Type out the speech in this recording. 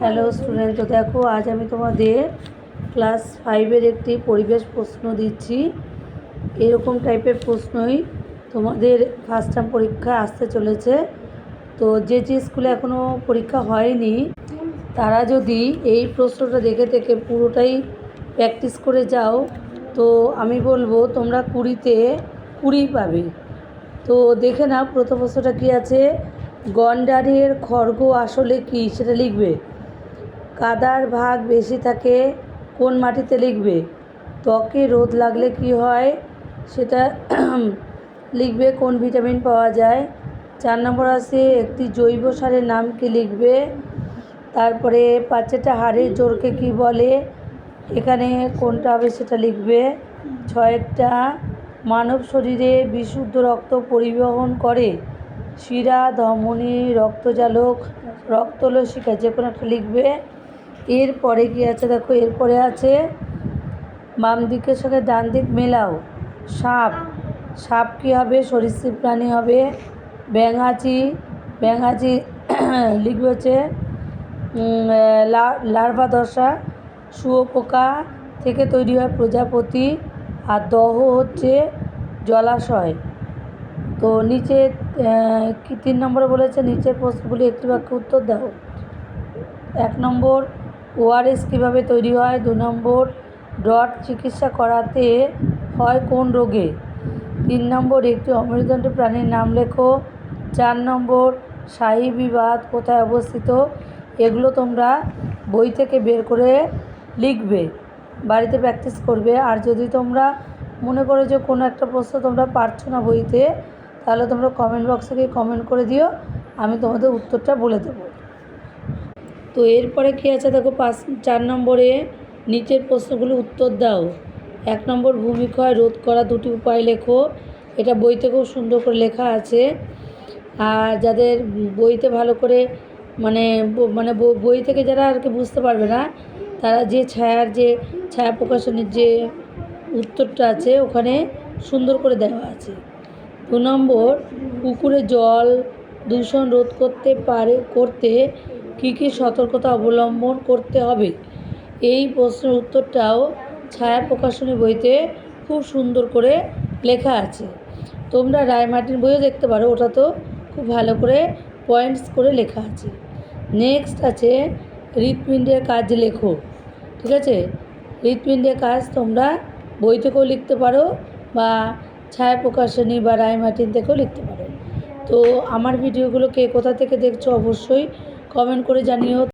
Hello student তো দেখো, আজ আমি তোমাদের ক্লাস ফাইভের একটি পরিবেশ প্রশ্ন দিচ্ছি। এরকম টাইপের প্রশ্নই তোমাদের ফার্স্ট টার্ম পরীক্ষায় আসতে চলেছে। তো যে যে স্কুলে এখনও পরীক্ষা হয়নি, তারা যদি এই প্রশ্নটা দেখে থেকে পুরোটাই প্র্যাকটিস করে যাও, তো আমি বলব তোমরা কুড়িতে কুড়ি পাবে। তো দেখে নাও, প্রথম প্রশ্নটা কী আছে? গন্ডারের খড়গ আসলে কি? সেটা লিখবে। কাদার ভাগ বেশি থাকে, কোন মাটিতে লিখবে? ত্বকে রোদ লাগলে কি হয়? সেটা লিখবে কোন ভিটামিন পাওয়া যায়? চার নম্বর আছে, একটি জৈব সারের নাম কি লিখবে? তারপরে পাঁচেটা হাড়ের জোরকে কি বলে? এখানে কোনটা হবে সেটা লিখবে। ছয়েরটা, মানব শরীরে বিশুদ্ধ রক্ত পরিবহন করে। শিরা, ধমনী, রক্তজালক, রক্তলসিকা, যে কোনো একটা লিখবে। এরপরে কি আছে? দেখো এরপরে আছে বাম দিকের সঙ্গে ডান দিক মেলাও। সাপ। সাপ কী হবে? সরীসৃপ প্রাণী হবে। ব্যাঙাচি। ব্যাঙাচি লিখবে হচ্ছে লার্ভা দশা শুয়োপোকা থেকে তৈরি হয় প্রজাপতি আর দহ হচ্ছে জলাশয়। তো নিচে কি তিন নম্বরে বলেছে? নিচের প্রশ্নগুলি একটি বাক্যে উত্তর দাও। এক নম্বর ওআরএস কীভাবে তৈরি হয়? দু নম্বর ডট চিকিৎসা করাতে হয় কোন রোগে? তিন নম্বর, একটি অমেরুদণ্ড প্রাণীর নাম লেখো। চার নম্বর শাহী বিবাদ কোথায় অবস্থিত? এগুলো তোমরা বই থেকে বের করে লিখবে, বাড়িতে প্র্যাকটিস করবে। আর যদি তোমরা মনে করো যে কোনো একটা প্রশ্ন তোমরা পারছ না বইতে, তাহলে তোমরা কমেন্ট বক্সে গিয়ে কমেন্ট করে দিও, আমি তোমাদের উত্তরটা বলে দেবো। তো এরপরে কী আছে? দেখো পাঁচ, চার নম্বরে নিচের প্রশ্নগুলো উত্তর দাও। এক নম্বর, ভূমিক্ষয় রোধ করা দুটি উপায় লেখো। এটা বইতে খুব সুন্দর করে লেখা আছে। আর যাদের বইতে ভালো করে মানে মানে বই থেকে যারা আর কি বুঝতে পারবে না, তারা যে ছায়ার যে ছায়া প্রকাশনের যে উত্তরটা আছে, ওখানে সুন্দর করে দেওয়া আছে। দু নম্বর, পুকুরে জল দূষণ রোধ করতে পারে, করতে কী কী সতর্কতা অবলম্বন করতে হবে? এই প্রশ্নের উত্তরটাও ছায়া প্রকাশনী বইতে খুব সুন্দর করে লেখা আছে। তোমরা রায়মার্টিন বইও দেখতে পারো, ওটা তো খুব ভালো করে পয়েন্টস করে লেখা আছে। নেক্সট আছে, হৃৎপিণ্ডের কাজ লেখো। ঠিক আছে? হৃৎপিণ্ডের কাজ তোমরা বই থেকেও লিখতে পারো বা ছায়া প্রকাশনী বা রায়মার্টিন থেকেও লিখতে পারো। তো আমার ভিডিওগুলো কে কোথা থেকে দেখছ অবশ্যই কমেন্ট করে জানিও।